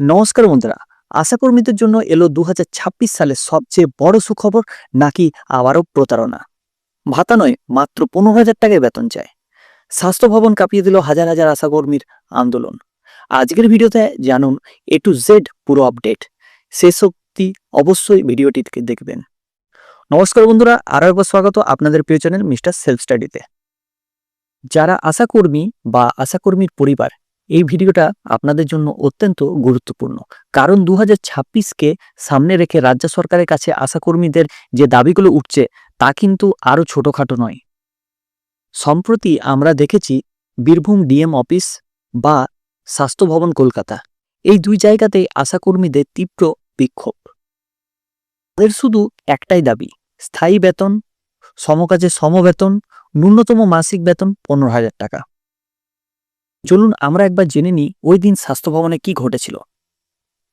নমস্কার বন্ধুরা আশাকর্মীদের জন্য এলো দু হাজার ছাব্বিশ সালে সবচেয়ে বড় সুখবর, নাকি আবারও প্রতারণা? ভাতা নয়, মাত্র পনেরো হাজার টাকায় বেতন চায়। স্বাস্থ্য ভবন কাঁপিয়ে দিল হাজার হাজার আশাকর্মীর আন্দোলন। আজকের ভিডিওতে জানুন এ টু জেড পুরো আপডেট। শেষ অব্দি অবশ্যই ভিডিওটিকে দেখবেন। নমস্কার বন্ধুরা, আরও একবার স্বাগত আপনাদের প্রিয় চ্যানেল মিস্টার সেলফ স্টাডিতে। যারা আশাকর্মী বা আশাকর্মীর পরিবার এই ভিডিওটা আপনাদের জন্য অত্যন্ত গুরুত্বপূর্ণ। কারণ দু কে সামনে রেখে রাজ্য সরকারের কাছে আশাকর্মীদের যে দাবিগুলো উঠছে, তা কিন্তু আরও ছোটোখাটো নয়। সম্প্রতি আমরা দেখেছি বীরভূম ডিএম অফিস বা স্বাস্থ্য ভবন কলকাতা। এই দুই জায়গাতেই আশাকর্মীদের তীব্র বিক্ষোভ। তাদের শুধু একটাই দাবি, স্থায়ী বেতন, সমকাজে সমবেতন, ন্যূনতম মাসিক বেতন পনেরো হাজার টাকা। চলুন আমরা একবার জেনে নিই ওই দিন স্বাস্থ্য ভবনে কি ঘটেছিল।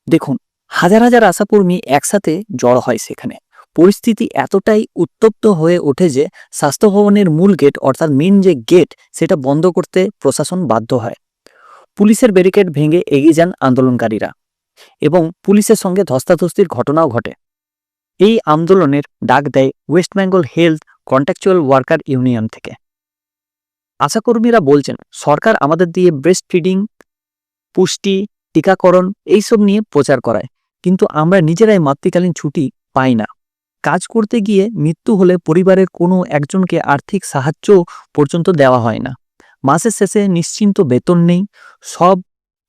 দেখুন, হাজার হাজার আশাকর্মী একসাথে জড়ো হয় সেখানে। পরিস্থিতি এতটাই উত্তপ্ত হয়ে ওঠে যে স্বাস্থ্য ভবনের মূল গেট, অর্থাৎ মেন যে গেট, সেটা বন্ধ করতে প্রশাসন বাধ্য হয়। পুলিশের ব্যারিকেড ভেঙে এগিয়ে যান আন্দোলনকারীরা এবং পুলিশের সঙ্গে ধস্তাধস্তির ঘটনাও ঘটে। এই আন্দোলনের ডাক দেয় West Bengal health contractual worker union থেকে। আশাকর্মীরা বলছেন, সরকার আমাদের দিয়ে ব্রেস্ট ফিডিং পুষ্টি, টিকাকরণ এইসব নিয়ে প্রচার করায়। কিন্তু আমরা নিজেরাই মাতৃকালীন ছুটি পাই না। কাজ করতে গিয়ে মৃত্যু হলে পরিবারের কোনো একজনকে আর্থিক সাহায্য পর্যন্ত দেওয়া হয় না। মাসের শেষে নিশ্চিন্ত বেতন নেই, সব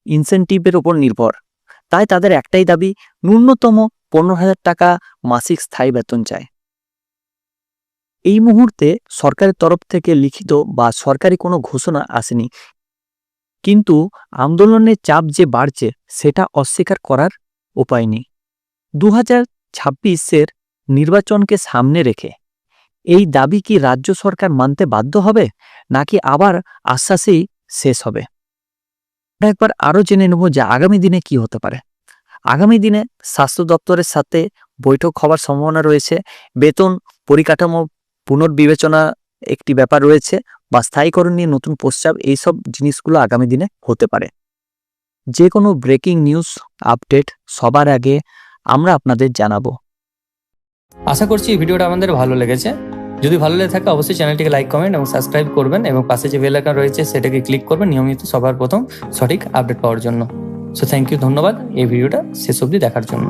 ইনসেন্টিভের ওপর নির্ভর। তাই তাদের একটাই দাবি, ন্যূনতম পনেরো হাজার টাকা মাসিক স্থায়ী বেতন চায়। এই মুহূর্তে সরকারের তরফ থেকে লিখিত বা সরকারি কোনো ঘোষণা আসেনি। কিন্তু আন্দোলনের চাপ যে বাড়ছে, সেটা অস্বীকার করার উপায় নেই। দু হাজার ছাব্বিশের নির্বাচনকে সামনে রেখে এই দাবি কি রাজ্য সরকার মানতে বাধ্য হবে, নাকি আবার আশ্বাসেই শেষ হবে? একবার আরও জেনে নেব যে আগামী দিনে কি হতে পারে। আগামী দিনে স্বাস্থ্য দপ্তরের সাথে বৈঠক হওয়ার সম্ভাবনা রয়েছে। বেতন, পরিকাঠামো পুনর্বিবেচনা একটি ব্যাপার রয়েছে বা স্থায়ীকরণ নিয়ে নতুন প্রস্তাব এইসব জিনিসগুলো আগামী দিনে হতে পারে। যে কোনো ব্রেকিং নিউজ আপডেট সবার আগে আমরা আপনাদের জানাব। আশা করছি এই ভিডিওটা আমাদের ভালো লেগেছে। যদি ভালো লেগে থাকে অবশ্যই চ্যানেলটিকে লাইক, কমেন্ট এবং সাবস্ক্রাইব করবেন এবং পাশে যে বেল আইকন রয়েছে সেটাকে ক্লিক করবেন নিয়মিত সবার প্রথম সঠিক আপডেট পাওয়ার জন্য। সো থ্যাংক ইউ ধন্যবাদ। এই ভিডিওটা শেষ অবধি দেখার জন্য।